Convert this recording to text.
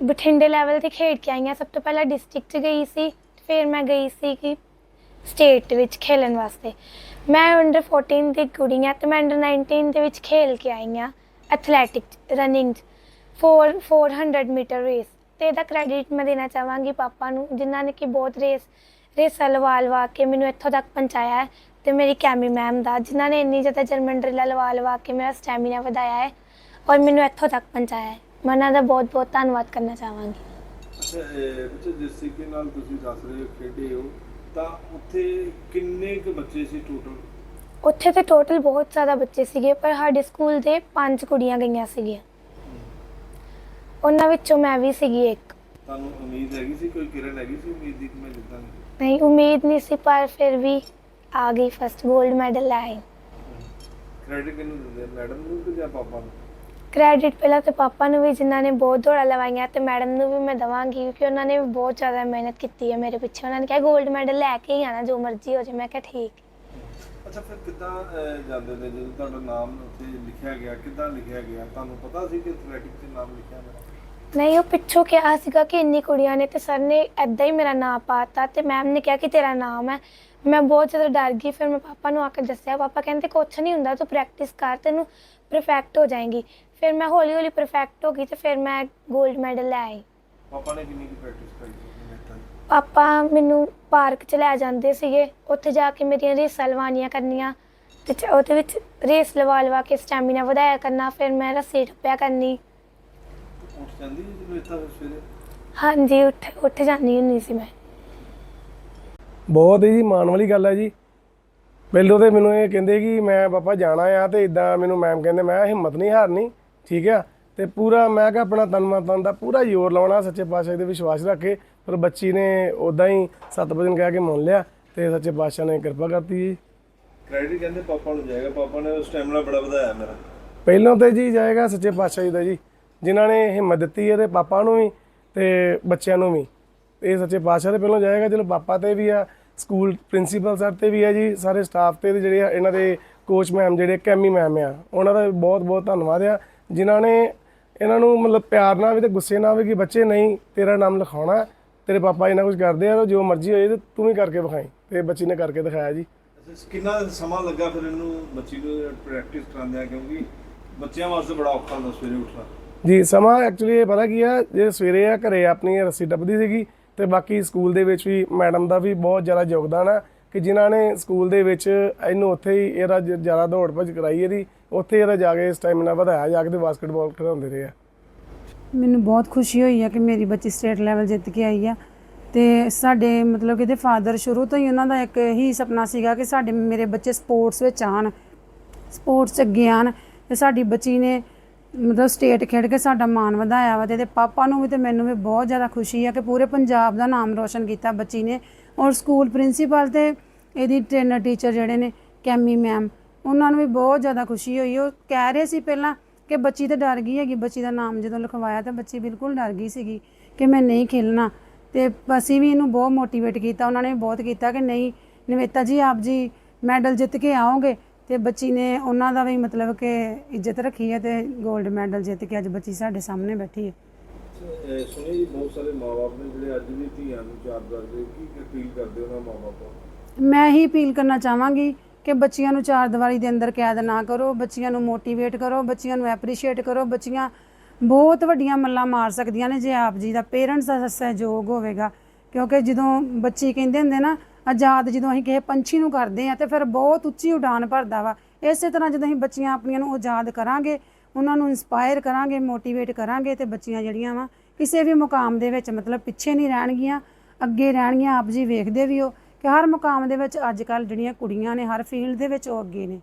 ਬਠਿੰਡੇ ਲੈਵਲ ਤੇ ਖੇਡ ਕੇ ਆਈ ਹਾਂ। ਸਭ ਤੋਂ ਪਹਿਲਾਂ ਡਿਸਟ੍ਰਿਕਟ 'ਚ ਗਈ ਸੀ, ਫਿਰ ਮੈਂ ਗਈ ਸੀ ਕਿ ਸਟੇਟ ਵਿੱਚ ਖੇਲਣ ਵਾਸਤੇ। ਮੈਂ ਅੰਡਰ 14 ਦੀ ਕੁੜੀ ਹਾਂ ਤੇ ਮੈਂ ਅੰਡਰ 19 ਦੇ ਵਿੱਚ ਖੇਲ ਕੇ ਆਈ ਹਾਂ ਐਥਲੈਟਿਕ ਰਨਿੰਗ 4 400 ਮੀਟਰ ਰੇਸ ਤੇ ਇਹਦਾ ਕ੍ਰੈਡਿਟ ਮੈਂ ਦੇਣਾ ਚਾਹਾਂਗੀ ਪਾਪਾ ਨੂੰ, ਜਿਨ੍ਹਾਂ ਨੇ ਕਿ ਬਹੁਤ ਰੇਸ ਰੇਸਾਂ ਲਵਾ ਲਵਾ ਕੇ ਮੈਨੂੰ ਇੱਥੋਂ ਤੱਕ ਪਹੁੰਚਾਇਆ ਹੈ ਤੇ ਮੇਰੀ ਕੈਮੀ ਮੈਮ ਦਾ, ਜਿਨ੍ਹਾਂ ਨੇ ਇੰਨੀ ਜ਼ਿਆਦਾ ਜਰਮਨ ਡਰਿੱਲਾਂ ਲਵਾ ਲਵਾ ਕੇ ਮੇਰਾ ਸਟੈਮੀਨਾ ਵਧਾਇਆ ਹੈ ਔਰ ਮੈਨੂੰ ਇੱਥੋਂ ਤੱਕ ਪਹੁੰਚਾਇਆ ਹੈ। ਮੈਂ ਉਹਨਾਂ ਦਾ ਬਹੁਤ ਬਹੁਤ ਧੰਨਵਾਦ ਕਰਨਾ ਚਾਹਾਂਗੀ। ਅੱਛਾ ਇਹ ਬੱਚੇ ਜਿਸ ਤਰੀਕੇ ਨਾਲ ਤੁਸੀਂ ਦੱਸ ਰਹੇ ਹੋ ਖੇਡੇ ਹੋ ਤਾਂ ਉੱਥੇ ਕਿੰਨੇ ਕੁ ਬੱਚੇ ਸੀ ਟੋਟਲ ਉੱਥੇ ਤੇ ਟੋਟਲ ਬਹੁਤ ਜ਼ਿਆਦਾ ਬੱਚੇ ਸੀਗੇ ਪਰ ਸਾਡੇ ਸਕੂਲ ਦੇ ਪੰਜ ਕੁੜੀਆਂ ਗਈਆਂ ਸੀਗੀਆਂ। ਉਹਨਾਂ ਵਿੱਚੋਂ ਮੈਂ ਵੀ ਸੀਗੀ ਇੱਕ। ਤੁਹਾਨੂੰ ਉਮੀਦ ਹੈਗੀ ਸੀ ਕੋਈ ਕਿਰਨ ਹੈਗੀ ਸੀ ਉਮੀਦ ਦੀ ਕਿ ਮੈਂ ਜਿੱਤਾਂਗੀ ਨਹੀਂ ਉਮੀਦ ਨਹੀਂ ਸੀ ਪਰ ਫਿਰ ਵੀ ਆ ਗਈ ਫਸਟ 골ਡ ਮੈਡਲ ਲੈ ਆਈ। ਕ੍ਰੈਡਿਟ ਕਿਹਨੂੰ ਦਿੰਦੇ ਮੈਡਮ ਨੂੰ ਕਿ ਜਾਂ ਪਾਪਾ ਨੂੰ? ਕ੍ਰੈਡਿਟ ਪਹਿਲਾਂ ਤੇ ਪਾਪਾ ਨੂੰ ਵੀ ਜਿਨ੍ਹਾਂ ਨੇ ਬਹੁਤ ਦੌੜਾਂ ਲਵਾਈਆਂ ਤੇ ਮੈਡਮ ਨੂੰ ਵੀ ਮੈਂ ਦਵਾਂਗੀ ਕਿਉਂਕਿ ਉਹਨਾਂ ਨੇ ਵੀ ਬਹੁਤ ਜ਼ਿਆਦਾ ਮਿਹਨਤ ਕੀਤੀ ਹੈ ਮੇਰੇ ਪਿੱਛੇ। ਉਹਨਾਂ ਨੇ ਕਿਹਾ 골ਡ ਮੈਡਲ ਲੈ ਕੇ ਹੀ ਆਣਾ ਜੋ ਮਰਜ਼ੀ ਹੋ ਜਾਏ। ਮੈਂ ਕਿਹਾ ਠੀਕ। ਅੱਛਾ ਫਿਰ ਕਿੱਦਾਂ ਅਹ, ਜਾਂਦੇ ਨੇ? ਜਦੋਂ ਤੁਹਾਡਾ ਨਾਮ ਉੱਥੇ ਲਿਖਿਆ ਗਿਆ ਕਿੱਦਾਂ ਲਿਖਿਆ ਗਿਆ? ਤੁਹਾਨੂੰ ਪਤਾ ਸੀ ਕਿ ਐਥਲੈਟਿਕ 'ਚ ਨਾਮ ਲਿਖਿਆ ਮੇਰਾ ਨਹੀਂ ਉਹ ਪਿੱਛੋਂ ਕਿਹਾ ਸੀਗਾ ਕਿ ਇੰਨੀ ਕੁੜੀਆਂ ਨੇ ਤੇ ਸਰ ਨੇ ਐਦਾਂ ਹੀ ਮੇਰਾ ਨਾਮ ਪਾਤਾ ਤੇ ਮੈਮ ਨੇ ਕਿਹਾ ਕਿ ਤੇਰਾ ਨਾਮ ਹੈ। ਮੈਂ ਬਹੁਤ ਜ਼ਿਆਦਾ ਡਰ ਗਈ ਫਿਰ ਮੈਂ ਪਾਪਾ ਨੂੰ ਆ ਕੇ ਦੱਸਿਆ। ਪਾਪਾ ਕਹਿੰਦੇ ਕੁਛ ਨਹੀਂ ਹੁੰਦਾ ਤੂੰ ਪ੍ਰੈਕਟਿਸ ਕਰ ਤੈਨੂੰ ਪਰਫੈਕਟ ਹੋ ਜਾਏਗੀ। ਫਿਰ ਮੈਂ ਹੌਲੀ ਹੌਲੀ ਪਰਫੈਕਟ ਹੋ ਗਈ ਤੇ ਫਿਰ ਮੈਂ 골ਡ ਮੈਡਲ ਲੈ ਆਈ। ਪਾਪਾ ਨੇ ਕਿੰਨੀ ਕੁ ਪ੍ਰੈਕਟਿਸ ਕਰੀ ਸੀ ਪਾਪਾ ਮੈਨੂੰ ਪਾਰਕ 'ਚ ਲੈ ਜਾਂਦੇ ਸੀਗੇ ਉੱਥੇ ਜਾ ਕੇ ਮੇਰੀਆਂ ਰੇਸਾਂ ਲਵਾਉਣੀਆਂ ਕਰਨੀਆਂ ਤੇ ਚ- ਉਹਦੇ ਵਿੱਚ ਰੇਸ ਲਵਾ ਲਵਾ ਕੇ ਸਟੈਮਿਨਾ ਵਧਾਇਆ ਕਰਨਾ ਫਿਰ ਮੈਂ ਰੱਸੀ ਟੱਪਿਆ ਕਰਨੀ। ਉੱਠ ਜਾਂਦੀ ਸੀ ਜਦੋਂ ਇੱਥਾ ਫਿਰ ਸਵੇਰੇ? ਹਾਂਜੀ ਉੱਠ ਉੱਠ ਜਾਂਦੀ ਹੁੰਦੀ ਸੀ ਮੈਂ। ਬਹੁਤ ਹੀ ਮਾਣ ਵਾਲੀ ਗੱਲ ਹੈ ਜੀ। ਪਹਿਲੋਂ ਤੇ ਮੈਨੂੰ ਇਹ ਕਹਿੰਦੇ ਕਿ ਮੈਂ ਪਾਪਾ ਜਾਣਾ ਆ ਤੇ ਇਦਾਂ ਮੈਨੂੰ ਮੈਮ ਕਹਿੰਦੇ ਮੈਂ ਹਿੰਮਤ ਨਹੀਂ ਹਾਰਨੀ। ਠੀਕ ਆ? ਤੇ ਪੂਰਾ ਮੈਂ ਕਿਹਾ ਆਪਣਾ ਤਨ ਮਨ ਤਨ ਦਾ ਪੂਰਾ ਜ਼ੋਰ ਲਾਉਣਾ ਸੱਚੇ ਪਾਤਸ਼ਾਹ ਦੇ ਵਿਸ਼ਵਾਸ ਰੱਖ ਕੇ। ਪਰ ਬੱਚੀ ਨੇ ਉਦਾਂ ਹੀ ਸੱਤ ਵਜਨ ਕਹਿ ਕੇ ਮੰਨ ਲਿਆ ਤੇ ਸੱਚੇ ਪਾਤਸ਼ਾਹ ਨੇ ਕਿਰਪਾ ਕਰਤੀ ਜੀ। ਕ੍ਰੈਡਿਟ ਕਹਿੰਦੇ ਪਾਪਾ ਨੂੰ ਜਾਏਗਾ। ਪਾਪਾ ਨੇ ਸਟੈਮਿਨਾ ਬੜਾ ਵਧਾਇਆ ਮੇਰਾ। ਪਹਿਲੋਂ ਤੇ ਜੀ ਜਾਏਗਾ ਸੱਚੇ ਪਾਤਸ਼ਾਹ ਜੀ ਦਾ ਜੀ। ਜਿਨ੍ਹਾਂ ਨੇ ਹਿੰਮਤ ਦਿੱਤੀ ਹੈ ਤੇ ਪਾਪਾ ਨੂੰ ਵੀ ਤੇ ਬੱਚਿਆਂ ਨੂੰ ਵੀ। ਇਹ ਸੱਚੇ ਪਾਤਸ਼ਾਹ ਦੇ ਪਹਿਲੋਂ ਜਾਏਗਾ। ਚਲੋ ਪਾਪਾ ਤੇ ਵੀ ਆ ਸਕੂਲ ਪ੍ਰਿੰਸੀਪਲ ਸਰ ਤੇ ਵੀ ਆ ਜੀ। ਸਾਰੇ ਸਟਾਫ ਤੇ ਜਿਹੜੇ ਇਹਨਾਂ ਦੇ ਕੋਚ ਮੈਮ ਜਿਹੜੇ ਕੈਮੀ ਮੈਮ ਆ ਉਹਨਾਂ ਦਾ ਬਹੁਤ ਬਹੁਤ ਧੰਨਵਾਦ ਆ। ਜਿਨ੍ਹਾਂ ਨੇ ਇਹਨਾਂ ਨੂੰ ਮਤਲਬ ਪਿਆਰ ਨਾਲ ਵੀ ਤੇ ਗੁੱਸੇ ਨਾਲ ਵੀ ਕਿ ਬੱਚੇ ਨਹੀਂ ਤੇਰਾ ਨਾਮ ਲਿਖਾਉਣਾ ਤੇਰੇ ਪਾਪਾ ਇਹਨਾਂ ਕੁਝ ਕਰਦੇ ਆ ਜੋ ਮਰਜ਼ੀ ਹੋਏ ਤੇ ਤੂੰ ਵੀ ਕਰਕੇ ਵਿਖਾਈ ਤੇ ਬੱਚੀ ਨੇ ਕਰਕੇ ਦਿਖਾਇਆ ਜੀ। ਕਿੰਨਾ ਸਮਾਂ ਲੱਗਾ ਫਿਰ ਇਹਨੂੰ ਬੱਚੀ ਨੂੰ ਪ੍ਰੈਕਟਿਸ ਕਰਾਉਂਦਿਆਂ? ਕਿਉਂਕਿ ਬੱਚਿਆਂ ਵਾਸਤੇ ਬੜਾ ਔਖਾ ਹੁੰਦਾ ਸਵੇਰੇ ਉੱਠਣਾ। ਜੀ ਸਮਾਂ ਐਕਚੁਅਲੀ ਇਹ ਪਤਾ ਕੀ ਆ ਜੇ ਸਵੇਰੇ ਆ ਘਰੇ ਆਪਣੀ ਰੱਸੀ ਟੱਪਦੀ ਸੀਗੀ ਤੇ ਬਾਕੀ ਸਕੂਲ ਦੇ ਵਿੱਚ ਵੀ ਮੈਡਮ ਦਾ ਵੀ ਬਹੁਤ ਜ਼ਿਆਦਾ ਯੋਗਦਾਨ ਆ। ਕਿ ਜਿਨ੍ਹਾਂ ਨੇ ਸਕੂਲ ਦੇ ਵਿੱਚ ਇਹਨੂੰ ਉੱਥੇ ਹੀ ਇਹਦਾ ਜ- ਜ਼ਿਆਦਾ ਦੌੜ ਭੱਜ ਕਰਾਈ ਇਹਦੀ, ਉੱਥੇ ਇਹਦਾ ਜਾ ਕੇ ਸਟੈਮਿਨਾ ਵਧਾਇਆ, ਜਾ ਕੇ ਤੇ ਬਾਸਕਟਬਾਲ ਖਿਡਾਉਂਦੇ ਰਹੇ ਆ। ਮੈਨੂੰ ਬਹੁਤ ਖੁਸ਼ੀ ਹੋਈ ਆ ਕਿ ਮੇਰੀ ਬੱਚੀ ਸਟੇਟ ਲੈਵਲ ਜਿੱਤ ਕੇ ਆਈ ਆ। ਤੇ ਸਾਡੇ ਮਤਲਬ ਕਿ ਇਹਦੇ ਫਾਦਰ ਸ਼ੁਰੂ ਤੋਂ ਹੀ ਉਹਨਾਂ ਦਾ ਇੱਕ ਹੀ ਸੁਪਨਾ ਸੀਗਾ ਕਿ ਸਾਡੇ ਮੇਰੇ ਬੱਚੇ ਸਪੋਰਟਸ ਵਿੱਚ ਆਣ ਸਪੋਰਟਸ 'ਚ ਅੱਗੇ ਆਣ ਤੇ ਸਾਡੀ ਬੱਚੀ ਨੇ ਮਤਲਬ ਸਟੇਟ ਖੇਡ ਕੇ ਸਾਡਾ ਮਾਣ ਵਧਾਇਆ ਵਾ ਤੇ ਇਹਦੇ ਪਾਪਾ ਨੂੰ ਵੀ ਤੇ ਮੈਨੂੰ ਵੀ ਬਹੁਤ ਜ਼ਿਆਦਾ ਖੁਸ਼ੀ ਆ ਕਿ ਪੂਰੇ ਪੰਜਾਬ ਦਾ ਨਾਮ ਰੋਸ਼ਨ ਕੀਤਾ ਬੱਚੀ ਨੇ। ਔਰ ਸਕੂਲ ਪ੍ਰਿੰਸੀਪਲ ਤੇ ਇਹਦੀ ਟ੍ਰੇਨਰ ਟੀਚਰ ਜਿਹੜੇ ਨੇ, ਕੈਮੀ ਮੈਮ ਉਹਨਾਂ ਨੂੰ ਵੀ ਬਹੁਤ ਜ਼ਿਆਦਾ ਖੁਸ਼ੀ ਹੋਈ। ਉਹ ਕਹਿ ਰਹੇ ਸੀ ਪਹਿਲਾਂ ਕਿ ਬੱਚੀ ਤਾਂ ਡਰ ਗਈ ਹੈਗੀ, ਬੱਚੀ ਦਾ ਨਾਮ ਜਦੋਂ ਲਿਖਵਾਇਆ ਤਾਂ ਬੱਚੀ ਬਿਲਕੁਲ ਡਰ ਗਈ ਸੀਗੀ ਕਿ ਮੈਂ ਨਹੀਂ ਖੇਲਣਾ। ਤੇ ਅਸੀਂ ਵੀ ਇਹਨੂੰ ਬਹੁਤ ਮੋਟੀਵੇਟ ਕੀਤਾ, ਉਹਨਾਂ ਨੇ ਵੀ ਬਹੁਤ ਕੀਤਾ ਕਿ ਨਹੀਂ, ਨਵੇਤਾ ਜੀ ਆਪ ਜੀ ਮੈਡਲ ਜਿੱਤ ਕੇ ਆਓਗੇ ਤੇ ਬੱਚੀ ਨੇ ਉਹਨਾਂ ਦਾ ਵੀ ਮਤਲਬ ਕਿ ਇੱਜ਼ਤ ਰੱਖੀ ਹੈ ਤੇ 골ਡ ਮੈਡਲ ਜਿੱਤ ਕੇ ਅੱਜ ਬੱਚੀ ਸਾਡੇ ਸਾਹਮਣੇ ਬੈਠੀ ਹੈ। ਸੁਣੀ ਜੀ, ਬਹੁਤ ਸਾਰੇ ਮਾਪੇ ਨੇ ਜਿਹੜੇ ਅੱਜ ਵੀ ਧੀਆਂ ਨੂੰ ਚਾਰ ਕਰਦੇ ਕੀ ਅਪੀਲ ਕਰਦੇ ਉਹਨਾਂ ਮਾਪਿਆਂ ਮੈਂ ਹੀ ਅਪੀਲ ਕਰਨਾ ਚਾਹਾਂਗੀ ਕਿ ਬੱਚੀਆਂ ਨੂੰ ਚਾਰ ਦੀਵਾਰੀ ਦੇ ਅੰਦਰ ਕੈਦ ਨਾ ਕਰੋ, ਬੱਚੀਆਂ ਨੂੰ ਮੋਟੀਵੇਟ ਕਰੋ, ਬੱਚੀਆਂ ਨੂੰ ਐਪਰੀਸ਼ੀਏਟ ਕਰੋ, ਬੱਚੀਆਂ ਬਹੁਤ ਵੱਡੀਆਂ ਮੱਲਾਂ ਮਾਰ ਸਕਦੀਆਂ ਨੇ ਜੇ ਆਪ ਜੀ ਦਾ ਪੇਰੈਂਟਸ ਦਾ ਸਹਿਯੋਗ ਹੋਵੇਗਾ। ਕਿਉਂਕਿ ਜਦੋਂ ਬੱਚੀ ਕਹਿੰਦੇ ਹੁੰਦੇ ਨਾ, ਆਜ਼ਾਦ ਜਦੋਂ ਅਸੀਂ ਕਿਸੇ ਪੰਛੀ ਨੂੰ ਕਰਦੇ ਆ ਤੇ ਫਿਰ ਬਹੁਤ ਉੱਚੀ ਉਡਾਨ ਭਰਦਾ ਵਾ। ਇਸੇ ਤਰ੍ਹਾਂ ਜਦੋਂ ਅਸੀਂ ਬੱਚੀਆਂ ਆਪਣੀਆਂ ਨੂੰ ਆਜ਼ਾਦ ਕਰਾਂਗੇ ਉਹਨਾਂ ਨੂੰ ਇਨਸਪਾਇਰ ਕਰਾਂਗੇ ਮੋਟੀਵੇਟ ਕਰਾਂਗੇ ਤੇ ਬੱਚੀਆਂ ਜਿਹੜੀਆਂ ਵਾ, ਕਿਸੇ ਵੀ ਮੁਕਾਮ ਦੇ ਵਿੱਚ ਮਤਲਬ ਪਿੱਛੇ ਨਹੀਂ ਰਹਿਣਗੀਆਂ, ਅੱਗੇ ਰਹਿਣਗੀਆਂ, ਆਪ ਜੀ ਵੇਖਦੇ ਵੀ ਹੋ ਕਿ ਹਰ ਮੁਕਾਮ ਦੇ ਵਿੱਚ ਅੱਜ ਕੱਲ ਜਿਹੜੀਆਂ ਕੁੜੀਆਂ ਨੇ, ਹਰ ਫੀਲਡ ਦੇ ਵਿੱਚ ਉਹ ਅੱਗੇ ਨੇ।